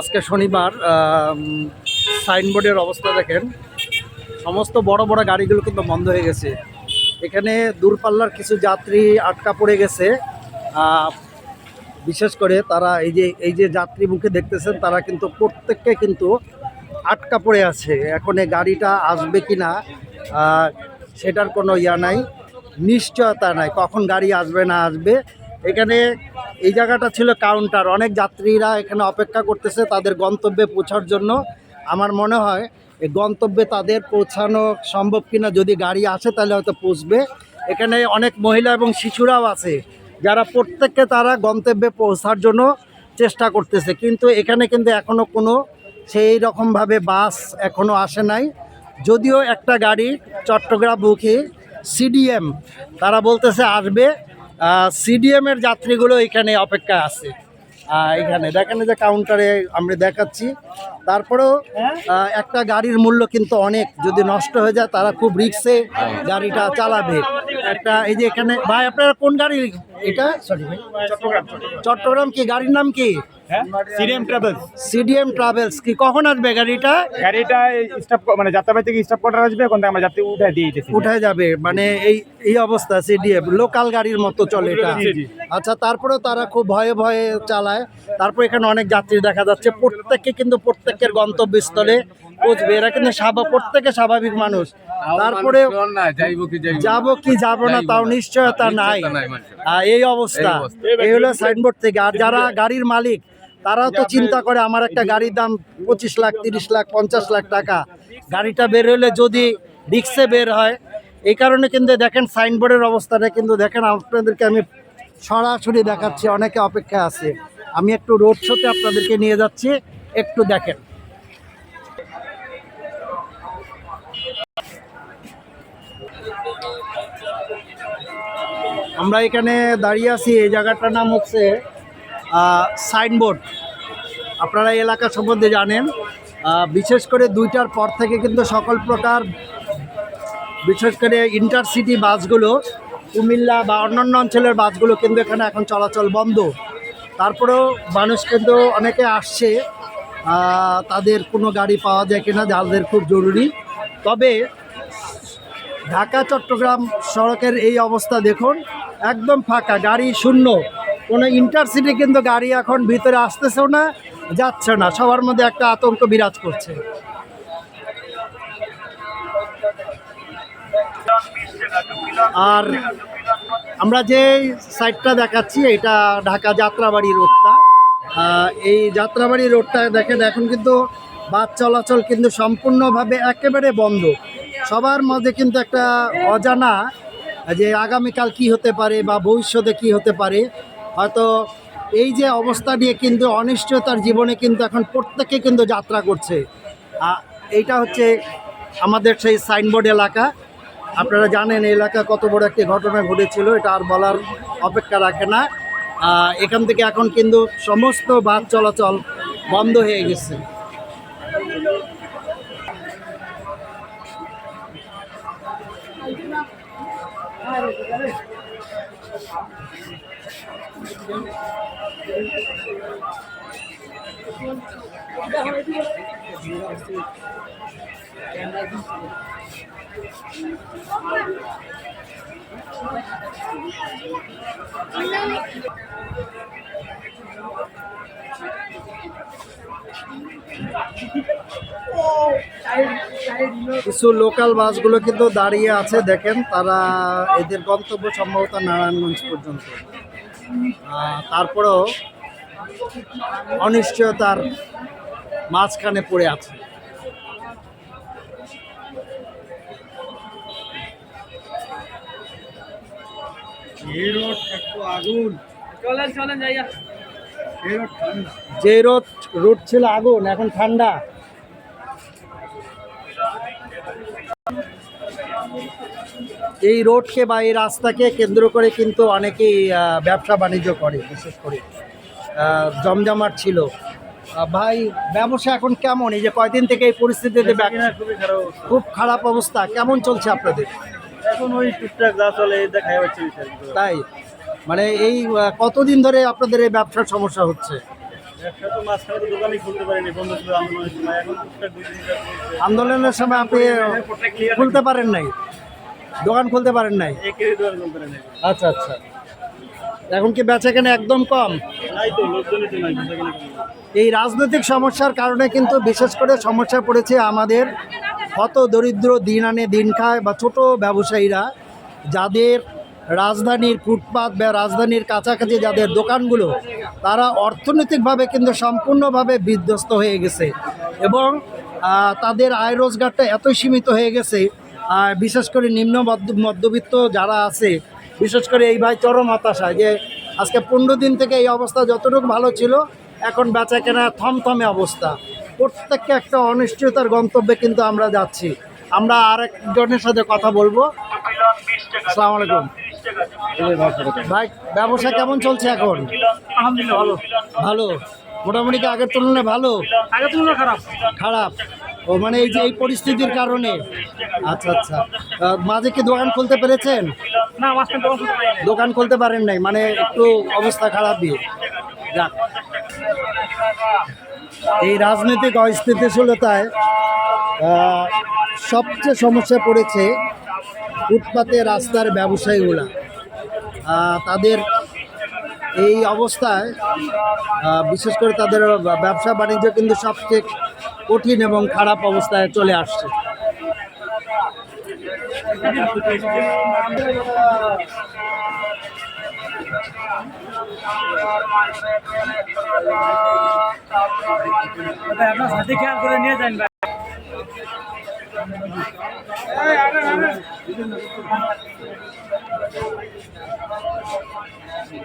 আজকে শনিবার সাইনবোর্ডের অবস্থা দেখেন। সমস্ত বড় বড় গাড়িগুলো কিন্তু বন্ধ হয়ে গেছে। এখানে দূরপাল্লার কিছু যাত্রী আটকা পড়ে গেছে। বিশেষ করে তারা এই যে এই যে যাত্রী মুখে দেখতেছেন, তারা কিন্তু প্রত্যেককে কিন্তু আটকা পড়ে আছে। এখন এই গাড়িটা আসবে কি না সেটার কোনো ইয়া নাই, নিশ্চয়তা নাই, কখন গাড়ি আসবে না আসবে। এখানে এই জায়গাটা ছিল কাউন্টার অনেক যাত্রীরা এখানে অপেক্ষা করতেছে তাদের গন্তব্যে পৌঁছার জন্য। আমার মনে হয় এই গন্তব্যে তাদের পৌঁছানো সম্ভব কিনা যদি গাড়ি আসে তাহলে হয়তো পৌঁছবে। এখানে অনেক মহিলা এবং শিশুরাও আছে যারা প্রত্যেককে তারা গন্তব্যে পৌঁছার জন্য চেষ্টা করতেছে। কিন্তু এখানে কিন্তু এখনও কোনো সেই রকমভাবে বাস এখনও আসে নাই। যদিও একটা গাড়ি চট্টগ্রাম মুখী সিডিএম তারা বলতেছে আসবে। সিডিএম এর যাত্রীগুলো এখানে অপেক্ষা আছে। এখানে দেখেন যে কাউন্টারে আমরা দেখাচ্ছি। তারপরেও একটা গাড়ির মূল্য কিন্তু অনেক। যদি নষ্ট হয়ে যায় তারা খুব রিক্সে গাড়িটা চালাবে। একটা এই যে এখানে ভাই আপনারা কোন গাড়ি? এটা সরি ভাই। চট্টগ্রাম কি? গাড়ির নাম কি? হ্যাঁ? সিরিয়াম ট্রাভেলস সিডিএম ট্রাভেলস কি কখন আসবে গাড়িটা? গাড়িটা স্টপ মানে যাত্রাবাড়ি থেকে স্টপ আসবে ওখান আমরা যাত্রী উঠে দিয়ে দিতেছি। উঠে যাবে। মানে এই এই অবস্থা সিডিএফ লোকাল গাড়ির মতো চলে এটা। আচ্ছা তারপরেও তারা খুব ভয়ে ভয়ে চালায়। তারপর এখানে অনেক যাত্রী দেখা যাচ্ছে। প্রত্যেককে কিন্তু প্রত্যেকের গন্তব্যস্থলে পৌঁছবে। এরা কিন্তু স্বাভাবিক প্রত্যেকে স্বাভাবিক মানুষ। তারপরে যাব কি যাব না তাও নিশ্চয়তা নাই। অবস্থা। এই অবস্থা। এই হলো সাইনবোর্ড থেকে। আর যারা গাড়ির মালিক তারাও তো চিন্তা করে আমার একটা গাড়ির দাম পঁচিশ লাখ তিরিশ লাখ পঞ্চাশ লাখ টাকা। গাড়িটা বের হলে যদি রিক্সে বের হয়। এই কারণে কিন্তু দেখেন সাইনবোর্ডের অবস্থাটা কিন্তু দেখেন আপনাদেরকে আমি সরাসরি দেখাচ্ছি অনেকে অপেক্ষা আছে। আমি একটু রোড শোতে আপনাদেরকে নিয়ে যাচ্ছি। একটু দেখেন। আমরা এখানে দাঁড়িয়ে আছি, এই জায়গাটার নাম হচ্ছে সাইনবোর্ড। আপনারা এই এলাকা সম্বন্ধে জানেন বিশেষ করে দুইটার পর থেকে কিন্তু সকল প্রকার, বিশেষ করে ইন্টারসিটি বাসগুলো, কুমিল্লা বা অন্যান্য অঞ্চলের বাসগুলো কিন্তু এখানে এখন চলাচল বন্ধ। তারপরেও মানুষ কিন্তু অনেকে আসছে তাদের কোনো গাড়ি পাওয়া যায় কিনা যাদের খুব জরুরি। তবে ঢাকা, চট্টগ্রাম সড়কের এই অবস্থা দেখুন, একদম ফাঁকা, গাড়ি শূন্য। কোনো ইন্টারসিটি কিন্তু গাড়ি এখন ভিতরে আসতেছেও না যাচ্ছে না। সবার মধ্যে একটা আতঙ্ক বিরাজ করছে। আর আমরা যে সাইডটা দেখাচ্ছি, এটা ঢাকা যাত্রাবাড়ি রোডটা। এই যাত্রাবাড়ি রোডটা দেখেন এখন কিন্তু বাস চলাচল কিন্তু সম্পূর্ণভাবে একেবারে বন্ধ। সবার মধ্যে কিন্তু একটা অজানা যে আগামীকাল কি হতে পারে বা ভবিষ্যতে কি হতে পারে, হয়তো এই যে অবস্থা নিয়ে কিন্তু অনিশ্চয়তার জীবনে কিন্তু এখন প্রত্যেকে কিন্তু যাত্রা করছে। এইটা হচ্ছে আমাদের সেই সাইনবোর্ড এলাকা। আপনারা জানেন এলাকা কত বড় একটি ঘটনা ঘটেছিল, এটা আর বলার অপেক্ষা রাখে না। এখান থেকে এখন কিন্তু সমস্ত বাস চলাচল বন্ধ হয়ে গেছে। কিছু লোকাল বাসগুলো কিন্তু দাঁড়িয়ে আছে দেখেন। তারা এদের গন্তব্য সম্ভবত নারায়ণগঞ্জ পর্যন্ত। আহ, তারপরেও অনিশ্চয়তার মাঝখানে পড়ে আছে। যে রোড রোড ছিল আগুন এখন ঠান্ডা। এই রোডকে বা এই রাস্তাকে কেন্দ্র করে কিন্তু অনেকেই ব্যবসা বাণিজ্য করে বিশেষ করে। জমজমাট ছিল। ভাই ব্যবসা এখন কেমন? এই যে কয়দিন থেকে এই পরিস্থিতিতে খুব খারাপ অবস্থা। কেমন চলছে আপনাদের? এখন ওই টুকটাক যা চলে হচ্ছে তাই? মানে এই কতদিন ধরে আপনাদের এই ব্যবসার সমস্যা হচ্ছে? আন্দোলনের সময়। আপনি খুলতে পারেন নাই? দোকান খুলতে পারেন নাই? আচ্ছা আচ্ছা। এখন কি বেচা কেনা একদম কম। এই রাজনৈতিক সমস্যার কারণে কিন্তু বিশেষ করে সমস্যা পড়েছে আমাদের হত দরিদ্র দিন আনে দিন খায় বা ছোট ব্যবসায়ীরা যাদের রাজধানীর ফুটপাত বা রাজধানীর কাছাকাছি যাদের দোকানগুলো তারা অর্থনৈতিকভাবে কিন্তু সম্পূর্ণভাবে বিধ্বস্ত হয়ে গেছে এবং তাদের আয় রোজগারটা এতই সীমিত হয়ে গেছে বিশেষ করে নিম্ন মধ্য- মধ্যবিত্ত যারা আছে বিশেষ করে এই ভাই চরম হতাশা যে আজকে পনেরো দিন থেকে এই অবস্থা যতটুকু ভালো ছিল এখন বেচা কেনা থমথমে অবস্থা। প্রত্যেককে একটা অনিশ্চয়তার গন্তব্যে কিন্তু আমরা যাচ্ছি। আমরা আরেকজনের সাথে কথা বলব। আসসালামু আলাইকুম। ভাই ব্যবসা কেমন চলছে এখন? আলহামদুলিল্লাহ ভালো। ভালো। মোটামুটি আগের তুলনায় ভালো? আগে তুলনা খারাপ। খারাপ। ও মানে এই যে এই পরিস্থিতির কারণে? আচ্ছা আচ্ছা। মাঝে কি দোকান খুলতে পেরেছেন? না দোকান খুলতে পারিনি। দোকান খুলতে পারেন নাই মানে একটু অবস্থা খারাপ দিয়ে। যাক। এই রাজনৈতিক অস্থিতিশীলতায় সবচেয়ে সমস্যা পড়েছে ফুটপাতে রাস্তার ব্যবসায়ীগুলা। তাদের এই অবস্থায় বিশেষ করে তাদের ব্যবসা বাণিজ্য কিন্তু সবচেয়ে কঠিন এবং খারাপ অবস্থায় চলে আসছে। আপনার সাথে খেয়াল করে নিয়ে যান ভাই ও